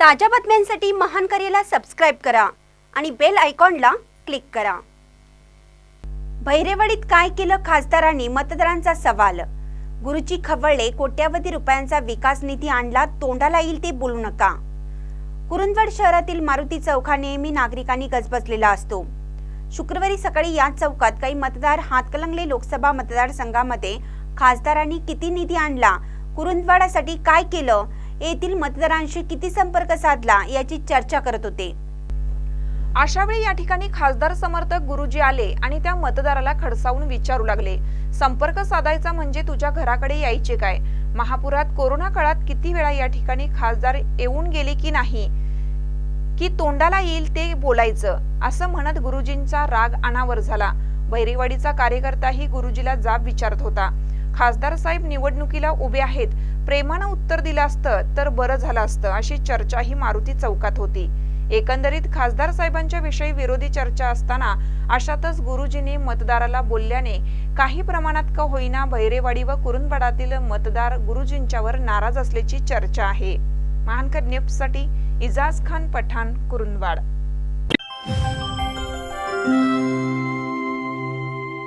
ताज्या बातम्यांसाठी महान करेला सबस्क्राईब करा आणि बेल आयकॉनला क्लिक करा. भैरेवाडीत काय केलं खासदारांनी? मतदारांचा सवाल. गुरुजी खवळले कोट्यावधी रुपयांचा विकास निधी आणला तोंडाला येईल ते बोलू नका. कुरुंदवड शहरातील मारुती चौका नेहमी नागरिकांनी गजबजलेला असतो. शुक्रवारी सकाळी याच चौकात काही मतदार हातकलंगले लोकसभा मतदारसंघामध्ये खासदारांनी किती निधी आणला? कुरुंदवाडासाठी काय केलं? येथील मतदारांशी किती संपर्क साधला याची चर्चा करत होते. अशावेळी या ठिकाणी खासदार समर्थक गुरुजी आले आणि त्या मतदाराला खडसावून विचारू लागले. संपर्क साधायचा म्हणजे तुझ्या घराकडे यायचे काय? महापुरात कोरोना काळात किती वेळा या ठिकाणी खासदार येऊन गेले की नाही? की तोंडाला येईल ते बोलायचं असं म्हणत गुरुजींचा राग अनावर झाला. भैरेवाडीचा कार्यकर्ताही गुरुजीला जाब विचारत होता. खासदार साहेब निवडणुकीला उभे आहेत. प्रेमानं उत्तर दिलं असतं तर बरं झालं असतं अशी चर्चा ही मारुती चौकात होती. एकंदरीत खासदार साहेबांच्या विषयी विरोधी चर्चा असताना अशातच गुरुजींनी मतदाराला बोलल्याने काही प्रमाणात का होईना भैरेवाडी व कुरुंदवाडातील मतदार गुरुजींच्यावर नाराज असल्याची चर्चा आहे. महानकर न्यूजसाठी इजाज खान पठाण कुरुंदवाड.